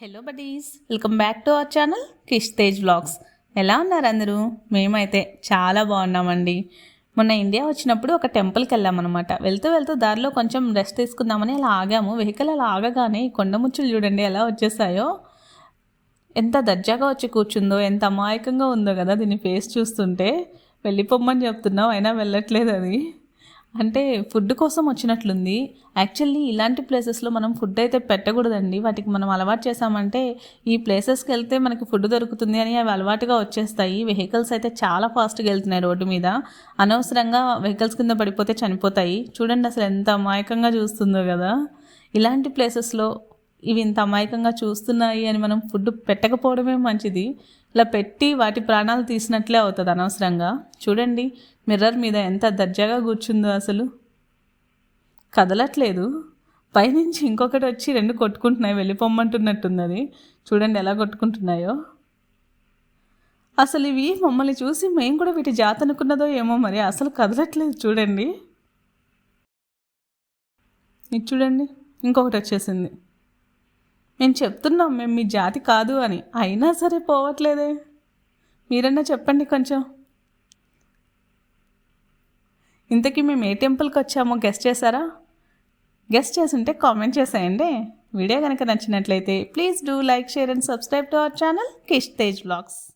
Hello buddies welcome back to our channel Kish Tej vlogs ఎలా ఉన్నారు అందరూ? మేమైతే చాలా బాగున్నామండి. మొన్న ఇండియా వచ్చినప్పుడు ఒక టెంపుల్కి వెళ్ళామన్నమాట. వెళ్తూ వెళ్తూ దారిలో కొంచెం రెస్ట్ తీసుకుందామని అలా ఆగాము. వెహికల్ అలా ఆగగానే కొండ ముచ్చులు చూడండి ఎలా వచ్చేసాయో. ఎంత దర్జాగా వచ్చి కూర్చుందో ఎంత అమాయకంగా ఉందో కదా దీని ఫేస్ చూస్తుంటే. వెళ్ళిపోమ్మని చెప్తున్నావు అయినా వెళ్ళట్లేదు అది. అంటే ఫుడ్ కోసం వచ్చినట్లుంది. యాక్చువల్లీ ఇలాంటి ప్లేసెస్లో మనం ఫుడ్ అయితే పెట్టకూడదండి. వాటికి మనం అలవాటు చేసామంటే ఈ ప్లేసెస్కి వెళ్తే మనకి ఫుడ్ దొరుకుతుంది అని అవి అలవాటుగా వచ్చేస్తాయి. వెహికల్స్ అయితే చాలా ఫాస్ట్గా వెళ్తున్నాయి రోడ్డు మీద. అనవసరంగా వెహికల్స్ కింద పడిపోతే చనిపోతాయి. చూడండి అసలు ఎంత అమాయకంగా చూస్తుందో కదా. ఇలాంటి ప్లేసెస్లో ఇవి ఇంత అమాయకంగా చూస్తున్నాయి అని మనం ఫుడ్ పెట్టకపోవడమే మంచిది. ఇలా పెట్టి వాటి ప్రాణాలు తీసినట్లే అవుతుంది అనవసరంగా. చూడండి మిర్రర్ మీద ఎంత దర్జాగా కూర్చుందో అసలు. కదలట్లేదు. పైనుంచి ఇంకొకటి వచ్చి రెండు కొట్టుకుంటున్నాయి వెళ్ళిపోమ్మంటున్నట్టుంది అది చూడండి ఎలా కొట్టుకుంటున్నాయో. అసలు ఇవి మమ్మల్ని చూసి మేము కూడా వీటి జాత అనుకున్నదో ఏమో మరి. అసలు కదలట్లేదు చూడండి. ఇది చూడండి ఇంకొకటి వచ్చేసింది. మేము చెప్తున్నాం మేము మీ జాతి కాదు అని. అయినా సరే పోవట్లేదే. మీరన్నా చెప్పండి కొంచెం. ఇంతకీ మేము ఏ టెంపుల్కి వచ్చామో గెస్ట్ చేశారా? గెస్ట్ చేసుంటే కామెంట్ చేసేయండి. వీడియో కనుక నచ్చినట్లయితే please do like share and subscribe to our channel Kish Tej vlogs.